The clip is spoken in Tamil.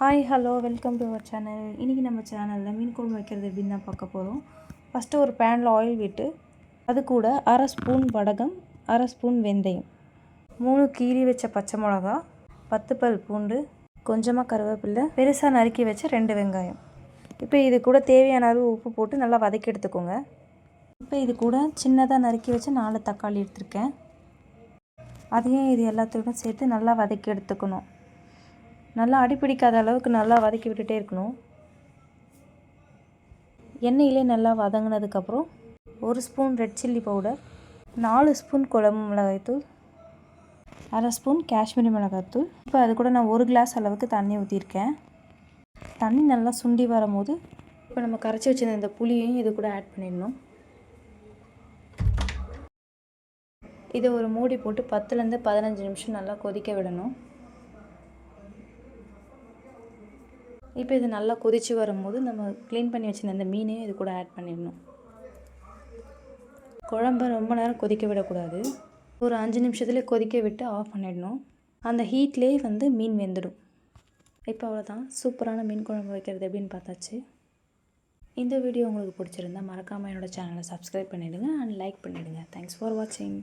Hi hello welcome to our channel இன்றைக்கி நம்ம சேனலில் மீன் குழம்பு வைக்கிறது எப்படின்னு தான் பார்க்க போகிறோம் ஃபஸ்ட்டு ஒரு பேனில் ஆயில் விட்டு அது கூட அரை ஸ்பூன் வடகம் அரை ஸ்பூன் வெந்தயம் மூணு கீறி வச்ச பச்சை மிளகா பத்து பல் பூண்டு கொஞ்சமாக கருவேப்பில்லை பெருசாக நறுக்கி வச்ச ரெண்டு வெங்காயம். இப்போ இது கூட தேவையான அளவு உப்பு போட்டு நல்லா வதக்கி எடுத்துக்கோங்க. இப்போ இது கூட சின்னதாக நறுக்கி வச்ச நாலு தக்காளி எடுத்திருக்கேன். அதையும் இது எல்லாத்தையும் சேர்த்து நல்லா வதக்கி எடுத்துக்கணும். நல்லா அடிப்பிடிக்காத அளவுக்கு நல்லா வதக்கி விட்டுட்டே இருக்கணும். எண்ணெயிலே நல்லா வதங்கினதுக்கப்புறம் ஒரு ஸ்பூன் ரெட் சில்லி பவுடர் நாலு ஸ்பூன் குழம்பு மிளகாய்த்தூள் அரை ஸ்பூன் காஷ்மீரி மிளகாய்த்தூள். இப்போ அது கூட நான் ஒரு கிளாஸ் அளவுக்கு தண்ணி ஊற்றிருக்கேன் தண்ணி நல்லா சுண்டி வரும்போது இப்போ நம்ம கரைச்சி வச்சிருந்த இந்த புளியையும் இது கூட ஆட் பண்ணிடணும். இதை ஒரு மூடி போட்டு பத்துலேருந்து பதினஞ்சு நிமிஷம் நல்லா கொதிக்க விடணும். இப்போ இது நல்லா கொதித்து வரும்போது நம்ம க்ளீன் பண்ணி வச்சுருந்த அந்த மீனையும் இது கூட ஆட் பண்ணிடணும். குழம்ப ரொம்ப நேரம் கொதிக்க விடக்கூடாது. ஒரு அஞ்சு நிமிஷத்துலேயே கொதிக்க விட்டு ஆஃப் பண்ணிடணும். அந்த ஹீட்லேயே வந்து மீன் வெந்துடும். இப்போ அவ்வளோதான் சூப்பரான மீன் குழம்பு வைக்கிறது எப்படின்னு பார்த்தாச்சு. இந்த வீடியோ உங்களுக்கு பிடிச்சிருந்தா மறக்காமல் என்னோடய சேனலை சப்ஸ்கிரைப் பண்ணிவிடுங்க அண்ட் லைக் பண்ணிவிடுங்க தேங்க்ஸ் ஃபார் வாட்சிங்